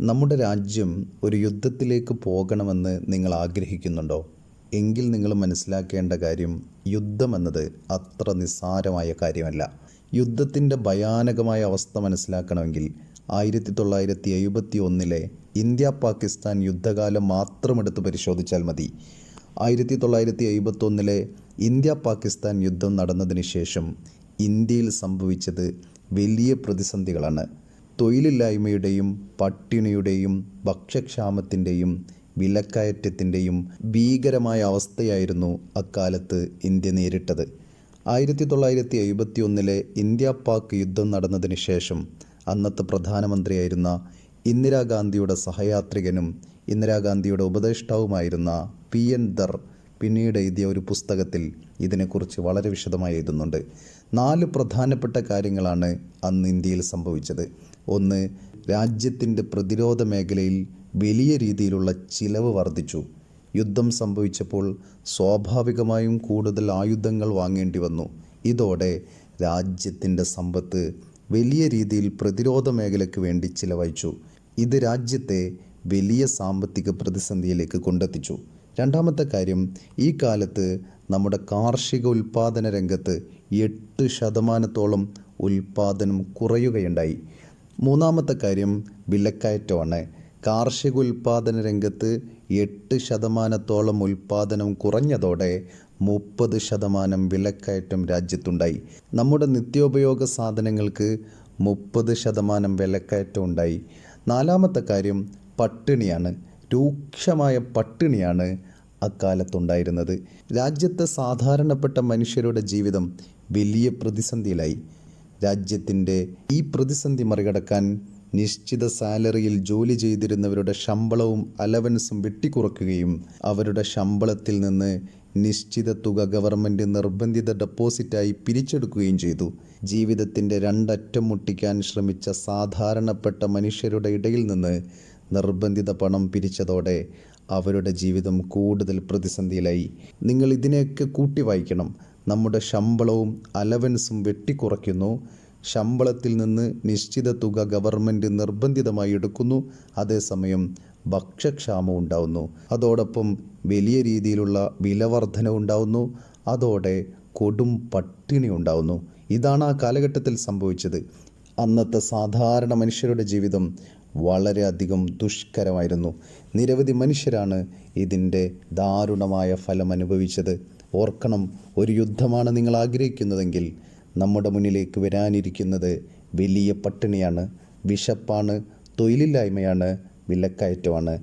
നമ്മുടെ രാജ്യം ഒരു യുദ്ധത്തിലേക്ക് പോകണമെന്ന് നിങ്ങൾ ആഗ്രഹിക്കുന്നുണ്ടോ? എങ്കിൽ നിങ്ങൾ മനസ്സിലാക്കേണ്ട കാര്യം യുദ്ധമെന്നത് അത്ര നിസ്സാരമായ കാര്യമല്ല. യുദ്ധത്തിന്റെ ഭയാനകമായ അവസ്ഥ മനസ്സിലാക്കണമെങ്കിൽ ആയിരത്തി തൊള്ളായിരത്തി എഴുപത്തി ഒന്നിലെ ഇന്ത്യ പാകിസ്ഥാൻ യുദ്ധകാലം മാത്രമെടുത്ത് പരിശോധിച്ചാൽ മതി. ആയിരത്തി തൊള്ളായിരത്തി എഴുപത്തൊന്നിലെ ഇന്ത്യ പാകിസ്ഥാൻ യുദ്ധം നടന്നതിന് ശേഷം ഇന്ത്യയിൽ സംഭവിച്ചത് വലിയ പ്രതിസന്ധികളാണ്. തൊഴിലില്ലായ്മയുടെയും പട്ടിണിയുടെയും ഭക്ഷ്യക്ഷാമത്തിന്റെയും വിലക്കയറ്റത്തിന്റെയും ഭീകരമായ അവസ്ഥയായിരുന്നു അക്കാലത്ത് ഇന്ത്യ നേരിട്ടത്. ആയിരത്തി തൊള്ളായിരത്തി എഴുപത്തി ഒന്നിലെ ഇന്ത്യ പാക് യുദ്ധം നടന്നതിന് ശേഷം അന്നത്തെ പ്രധാനമന്ത്രിയായിരുന്ന ഇന്ദിരാഗാന്ധിയുടെ സഹയാത്രികനും ഇന്ദിരാഗാന്ധിയുടെ ഉപദേഷ്ടാവുമായിരുന്ന പി എൻ ദർ പിന്നീട് എഴുതിയ ഒരു പുസ്തകത്തിൽ ഇതിനെക്കുറിച്ച് വളരെ വിശദമായി എഴുതുന്നുണ്ട്. നാല് പ്രധാനപ്പെട്ട കാര്യങ്ങളാണ് അന്ന് ഇന്ത്യയിൽ സംഭവിച്ചത്. ഒന്ന് രാജ്യത്തിന്റെ പ്രതിരോധ മേഖലയിൽ വലിയ രീതിയിലുള്ള ചിലവ് വർദ്ധിച്ചു. യുദ്ധം സംഭവിച്ചപ്പോൾ സ്വാഭാവികമായും കൂടുതൽ ആയുധങ്ങൾ വാങ്ങേണ്ടി വന്നു. ഇതോടെ രാജ്യത്തിന്റെ സമ്പത്ത് വലിയ രീതിയിൽ പ്രതിരോധ മേഖലയ്ക്ക് വേണ്ടി ചിലവഴിച്ചു. ഇത് രാജ്യത്തെ വലിയ സാമ്പത്തിക പ്രതിസന്ധിയിലേക്ക് കൊണ്ടെത്തിച്ചു. രണ്ടാമത്തെ കാര്യം ഈ കാലത്ത് നമ്മുടെ കാർഷിക ഉൽപ്പാദന രംഗത്ത് എട്ട് ശതമാനത്തോളം ഉൽപ്പാദനം കുറയുകയുണ്ടായി. മൂന്നാമത്തെ കാര്യം വിലക്കയറ്റമാണ്. കാർഷിക ഉൽപ്പാദന രംഗത്ത് എട്ട് ശതമാനത്തോളം ഉൽപ്പാദനം കുറഞ്ഞതോടെ മുപ്പത് ശതമാനം വിലക്കയറ്റം രാജ്യത്തുണ്ടായി. നമ്മുടെ നിത്യോപയോഗ സാധനങ്ങൾക്ക് മുപ്പത് ശതമാനം വിലക്കയറ്റം ഉണ്ടായി. നാലാമത്തെ കാര്യം പട്ടിണിയാണ്. രൂക്ഷമായ പട്ടിണിയാണ് അക്കാലത്തുണ്ടായിരുന്നത്. രാജ്യത്തെ സാധാരണപ്പെട്ട മനുഷ്യരുടെ ജീവിതം വലിയ പ്രതിസന്ധിയിലായി. രാജ്യത്തിന്റെ ഈ പ്രതിസന്ധി മറികടക്കാൻ നിശ്ചിത സാലറിയിൽ ജോലി ചെയ്തിരുന്നവരുടെ ശമ്പളവും അലവൻസും വെട്ടിക്കുറക്കുകയും അവരുടെ ശമ്പളത്തിൽ നിന്ന് നിശ്ചിത തുക ഗവൺമെന്റ് നിർബന്ധിത ഡെപ്പോസിറ്റായി പിരിച്ചെടുക്കുകയും ചെയ്തു. ജീവിതത്തിന്റെ രണ്ടറ്റം മുട്ടിക്കാൻ ശ്രമിച്ച സാധാരണപ്പെട്ട മനുഷ്യരുടെ ഇടയിൽ നിന്ന് നിർബന്ധിത പണം പിരിച്ചതോടെ അവരുടെ ജീവിതം കൂടുതൽ പ്രതിസന്ധിയിലായി. നിങ്ങൾ ഇതിനെയൊക്കെ കൂട്ടി വായിക്കണം. നമ്മുടെ ശമ്പളവും അലവൻസും വെട്ടിക്കുറയ്ക്കുന്നു. ശമ്പളത്തിൽ നിന്ന് നിശ്ചിത തുക ഗവൺമെന്റ് നിർബന്ധിതമായി എടുക്കുന്നു. അതേസമയം ഭക്ഷ്യക്ഷാമം ഉണ്ടാവുന്നു. അതോടൊപ്പം വലിയ രീതിയിലുള്ള വിലവർധന ഉണ്ടാവുന്നു. അതോടെ കൊടും പട്ടിണി ഉണ്ടാവുന്നു. ഇതാണ് ആ കാലഘട്ടത്തിൽ സംഭവിച്ചത്. അന്നത്തെ സാധാരണ മനുഷ്യരുടെ ജീവിതം വളരെയധികം ദുഷ്കരമായിരുന്നു. നിരവധി മനുഷ്യരാണ് ഇതിന്റെ ദാരുണമായ ഫലം അനുഭവിച്ചത് ഓർക്കണം ഒരു യുദ്ധമാണ് നിങ്ങൾ ആഗ്രഹിക്കുന്നതെങ്കിൽ നമ്മുടെ മുന്നിലേക്ക് വരാനിരിക്കുന്നത് വലിയ പട്ടിണിയാണ് വിശപ്പാണ് തൊഴിലില്ലായ്മയാണ് വിലക്കയറ്റമാണ്.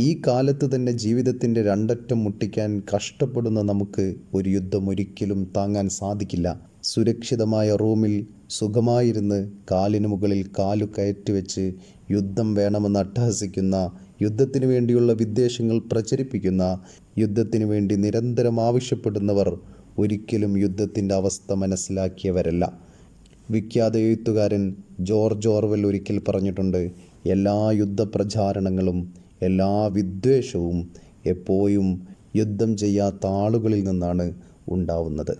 ഈ കാലത്ത് തന്നെ ജീവിതത്തിന്റെ രണ്ടറ്റം മുട്ടിക്കാൻ കഷ്ടപ്പെടുന്ന നമുക്ക് ഒരു യുദ്ധം ഒരിക്കലും താങ്ങാൻ സാധിക്കില്ല. സുരക്ഷിതമായ റൂമിൽ സുഖമായിരുന്ന് കാലിന് മുകളിൽ കാലു കയറ്റിവെച്ച് യുദ്ധം വേണമെന്ന് അട്ടഹസിക്കുന്ന യുദ്ധത്തിന് വേണ്ടിയുള്ള വിദ്വേഷങ്ങൾ പ്രചരിപ്പിക്കുന്ന യുദ്ധത്തിനു വേണ്ടി നിരന്തരം ആവശ്യപ്പെടുന്നവർ ഒരിക്കലും യുദ്ധത്തിന്റെ അവസ്ഥ മനസ്സിലാക്കിയവരല്ല. വിഖ്യാത എഴുത്തുകാരൻ ജോർജ് ഓർവെൽ ഒരിക്കൽ പറഞ്ഞിട്ടുണ്ട് എല്ലാ യുദ്ധപ്രചാരണങ്ങളും എല്ലാ വിദ്വേഷവും എപ്പോഴും യുദ്ധം ചെയ്യാത്ത ആളുകളിൽ നിന്നാണ് ഉണ്ടാവുന്നത്.